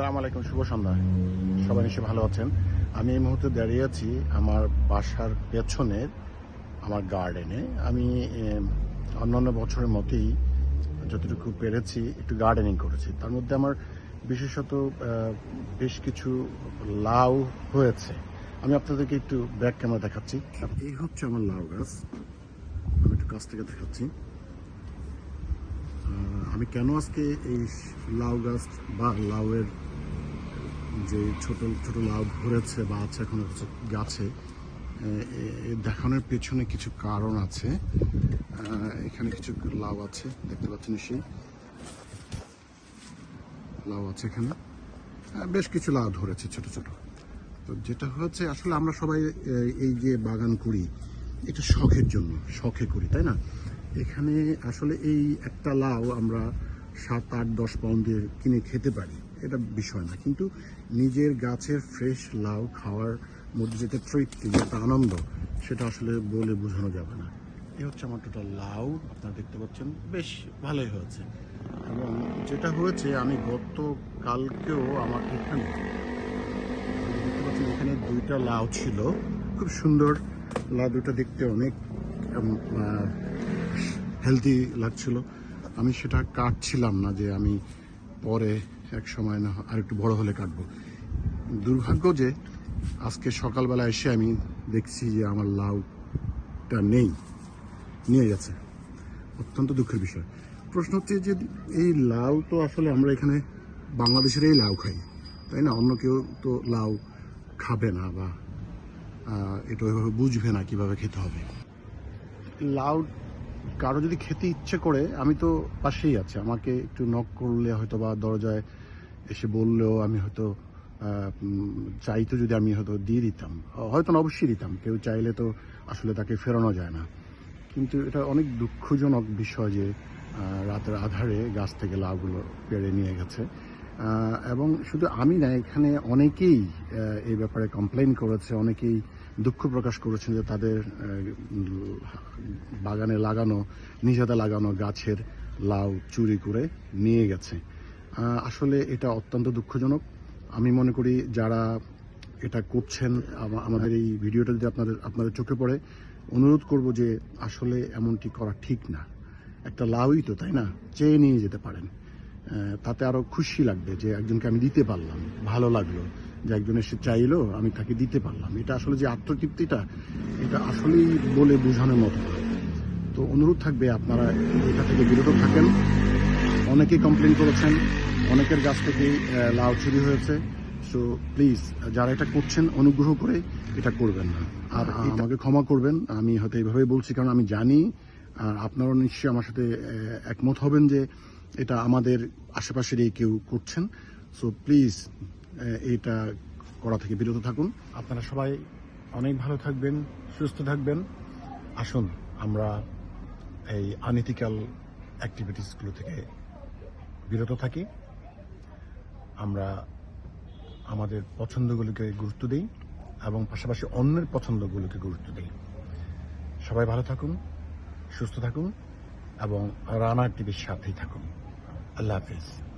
আসসালামু আলাইকুম, শুভ সন্ধ্যা। সবাই নিশ্চয়ই ভালো আছেন। আমি এই মুহূর্তে দাঁড়িয়ে আছি আমার বাসার পেছনের আমার গার্ডেনে। আমি অন্যান্য বছরের মতোই যতটুকু পেরেছি একটু গার্ডেনিং করেছি। তার মধ্যে আমার বিশেষত বেশ কিছু লাউ হয়েছে। আমি আপনাদেরকে একটু ব্যাক ক্যামেরা দেখাচ্ছি। এই হচ্ছে আমার লাউ গাছ। আমি একটু কাছ থেকে দেখাচ্ছি। আমি কেন আজকে এই লাউ গাছ বা লাউয়ের যে ছোট ছোট লাউ ধরেছে বা আছে, এখন গাছে, এ- এ দেখানোর পেছনে কিছু কারণ আছে। এখানে কিছু লাউ আছে, দেখতে পাচ্ছেন নিশ্চয়ই। লাউ আছে এখানে। বেশ কিছু লাউ ধরেছে ছোট ছোট। তো যেটা হচ্ছে আসলে আমরা সবাই এই যে বাগান করি, এটা শখের জন্য, শখে করি, তাই না? এখানে আসলে এই একটা লাউ আমরা সাত আট দশ পাউন্ড দিয়ে কিনে খেতে পারি। এটা বিষয় না। কিন্তু নিজের গাছের ফ্রেশ লাউ খাওয়ার মধ্যে যেটা তৃপ্তি, যেটা আনন্দ, সেটা আসলে বলে বোঝানো যাবে না। এ হচ্ছে আমার টোটাল লাউ। আপনারা দেখতে পাচ্ছেন, বেশ ভালোই হয়েছে। এবং যেটা হয়েছে, আমি গত কালকেও আমার এখানে দেখতে পাচ্ছেন, এখানে দুইটা লাউ ছিল। খুব সুন্দর লাউ দুটো দেখতে অনেক হেলদি লাগছিল। আমি সেটা কাটছিলাম না যে আমি পরে এক সময় না আর একটু বড় হলে কাটবো। দুর্ভাগ্য যে আজকে সকালবেলা এসে আমি দেখছি যে আমার লাউটা নেই, নিয়ে গেছে। অত্যন্ত দুঃখের বিষয়। প্রশ্ন হচ্ছে যে এই লাউ তো আসলে আমরা এখানে বাংলাদেশের এই লাউ খাই, তাই না? অন্য কেউ তো লাউ খাবে না বা এটা ওইভাবে বুঝবে না কীভাবে খেতে হবে। লাউ কারও যদি খেতে ইচ্ছে করে, আমি তো পাশেই আছি। আমাকে একটু নক করলে হয়তো বা দরজায় এসে বললেও আমি হয়তো চাইতো যদি আমি হয়তো দিয়ে দিতাম। হয়তো না, অবশ্যই দিতাম। কেউ চাইলে তো আসলে তাকে ফেরানো যায় না। কিন্তু এটা অনেক দুঃখজনক বিষয় যে রাতের আধারে গাছ থেকে লাউগুলো পেড়ে নিয়ে গেছে। এবং শুধু আমি না, এখানে অনেকেই এই ব্যাপারে কমপ্লেন করেছে, অনেকেই দুঃখ প্রকাশ করেছেন যে তাদের বাগানে লাগানো নিজেদের লাগানো গাছের লাউ চুরি করে নিয়ে গেছে। আসলে এটা অত্যন্ত দুঃখজনক। আমি মনে করি যারা এটা করছেন, আমা- আমাদের এই ভিডিওটা যদি আপনাদের আপনাদের চোখে পড়ে, অনুরোধ করব যে আসলে এমনটি করা ঠিক না। একটা লাউই তো, তাই না? চেয়ে নিয়ে যেতে পারেন। তাতে আরও খুশি লাগবে যে একজনকে আমি দিতে পারলাম, ভালো লাগল। যে একজন এসে চাইলো আমি তাকে দিতে পারলাম। এটা আসলে যে আত্মতৃপ্তিটা এটা আসলেই বলে বোঝানোর মতো তো অনুরোধ থাকবে আপনারা এটা থেকে বিরত থাকেন। অনেকে কমপ্লেন করেছেন অনেকের কাছ থেকে লাউ চুরি হয়েছে। সো প্লিজ যারা এটা করছেন অনুগ্রহ করে এটা করবেন না। আর আমাকে ক্ষমা করবেন। আমি হয়তো এইভাবেই বলছি কারণ আমি জানি আর আপনারাও নিশ্চয়ই আমার সাথে একমত হবেন যে এটা আমাদের আশেপাশেরই কেউ করছেন। সো প্লিজ এটা করা থেকে বিরত থাকুন। আপনারা সবাই অনেক ভালো থাকবেন, সুস্থ থাকবেন। আসুন, আমরা এই আনইথিক্যাল অ্যাক্টিভিটিসগুলো থেকে বিরত থাকি। আমরা আমাদের পছন্দগুলোকে গুরুত্ব দিই এবং পাশাপাশি অন্যের পছন্দগুলোকে গুরুত্ব দিই। সবাই ভালো থাকুন, সুস্থ থাকুন এবং রানা টিভির সাথেই থাকুন। আল্লাহ হাফিজ।